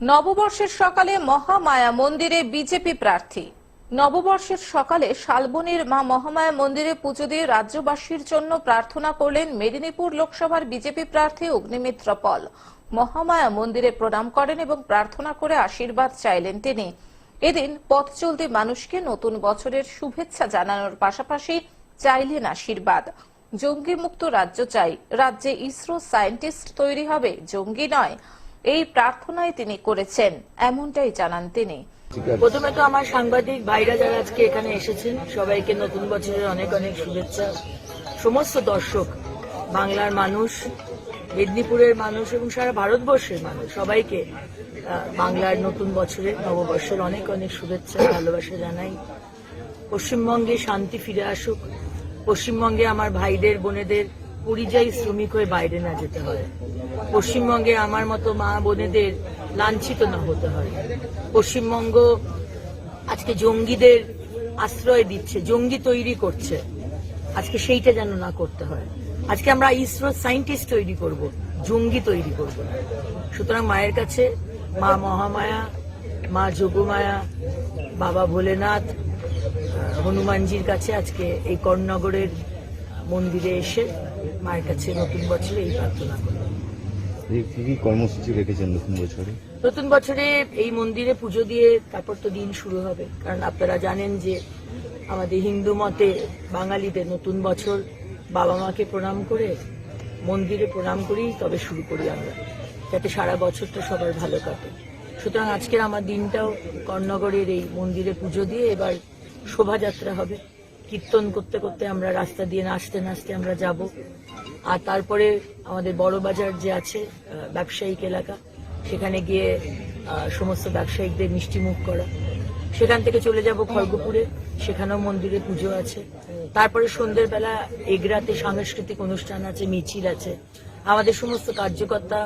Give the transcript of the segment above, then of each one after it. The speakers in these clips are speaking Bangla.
নববর্ষের সকালে মহামায়া মন্দিরে বিজেপি প্রার্থী। নববর্ষের সকালে শালবনীর মা মহামায়া মন্দিরে পুজো দিয়ে রাজ্যবাসীর জন্য প্রার্থনা করলেন মেদিনীপুর লোকসভার বিজেপি প্রার্থী অগ্নিমিত্র পল। মহামায়া মন্দিরে প্রণাম করেন এবং প্রার্থনা করে আশীর্বাদ চাইলেন তিনি। এদিন পথ চলতি মানুষকে নতুন বছরের শুভেচ্ছা জানানোর পাশাপাশি চাইলেন আশীর্বাদ। জঙ্গি মুক্ত রাজ্য চাই। রাজ্যে ইসরো সায়েন্টিস্ট তৈরি হবে। জঙ্গি নয়। এই প্রার্থনাই তিনি করেছেন, এমনটাই জানান তিনি। প্রথমে তো আমার সাংবাদিক ভাইরা যারা আজকে এখানে এসেছেন, সবাইকে নতুন বছরের অনেক অনেক শুভেচ্ছা। সমস্ত দর্শক, বাংলার মানুষ, মেদিনীপুরের মানুষ এবং সারা ভারতবর্ষের মানুষ, সবাইকে বাংলার নতুন বছরের নববর্ষের অনেক অনেক শুভেচ্ছা, ভালোবাসা জানাই। পশ্চিমবঙ্গে শান্তি ফিরে আসুক। পশ্চিমবঙ্গে আমার ভাইদের, বোনেদের পরিযায়ী শ্রমিক হয়ে বাইরে না যেতে হয়। পশ্চিমবঙ্গে আমার মতো মা বোনেদের লাঞ্ছিত না হতে হয়। পশ্চিমবঙ্গ আজকে জঙ্গিদের আশ্রয় দিচ্ছে, জঙ্গি তৈরি করছে। আজকে সেইটা যেন না করতে হয়। আজকে আমরা ইসরো সায়েন্টিস্ট তৈরি করব, জঙ্গি তৈরি করব। সুতরাং মায়ের কাছে মা মহামায়া, মা যোগমায়া, বাবা ভোলেনাথ হনুমানজির কাছে আজকে এই করনগরের মন্দিরে এসে মায়ের কাছে নতুন বছরে এই প্রার্থনা করব এই কি কি কর্মসূচি রেখেছেন নতুন বছরে? নতুন বছরে এই মন্দিরে পুজো দিয়ে তারপর তো দিন শুরু হবে। কারণ আপনারা জানেন যে আমাদের হিন্দু মতে বাঙালিদের নতুন বছর বাবা মাকে প্রণাম করে মন্দিরে প্রণাম করেই তবে শুরু করি আমরা। যাতে সারা বছরটা সবার ভালো কাটে। সুতরাং আজকের আমার দিনটাও কর্ণগরের এই মন্দিরে পুজো দিয়ে এবার শোভাযাত্রা হবে। কীর্তন করতে করতে আমরা রাস্তা দিয়ে নাচতে নাচতে আমরা যাব। আর তারপরে আমাদের বড় বাজার যে আছে ব্যবসায়িক এলাকা, সেখানে গিয়ে সমস্ত ব্যবসায়িকদের মিষ্টিমুখ করা। সেখান থেকে চলে যাব খড়গপুরে, সেখানেও মন্দিরে পুজো আছে। তারপরে সন্ধ্যের বেলা এগরাতে সাংস্কৃতিক অনুষ্ঠান আছে, মিছিল আছে। আমাদের সমস্ত কার্যকর্তা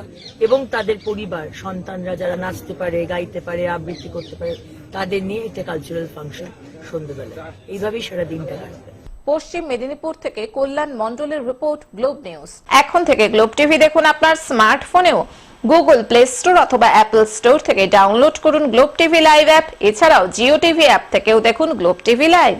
এবং তাদের পরিবার, সন্তানরা যারা নাচতে পারে, গাইতে পারে, আবৃত্তি করতে পারে, তাদের নিয়ে একটা কালচারাল ফাংশন সন্ধ্যেবেলা। এইভাবেই সারা দিনটা কাটবে। পশ্চিম মেদিনীপুর থেকে কল্যাণ মন্ডলের রিপোর্ট গ্লোব নিউজ এখন থেকে গ্লোব টিভি দেখুন আপনার স্মার্টফোনেও গুগল প্লে স্টোর অথবা অ্যাপল স্টোর থেকে ডাউনলোড করুন গ্লোব টিভি লাইভ অ্যাপ এছাড়াও জিও টিভি অ্যাপ থেকেও দেখুন গ্লোব টিভি লাইভ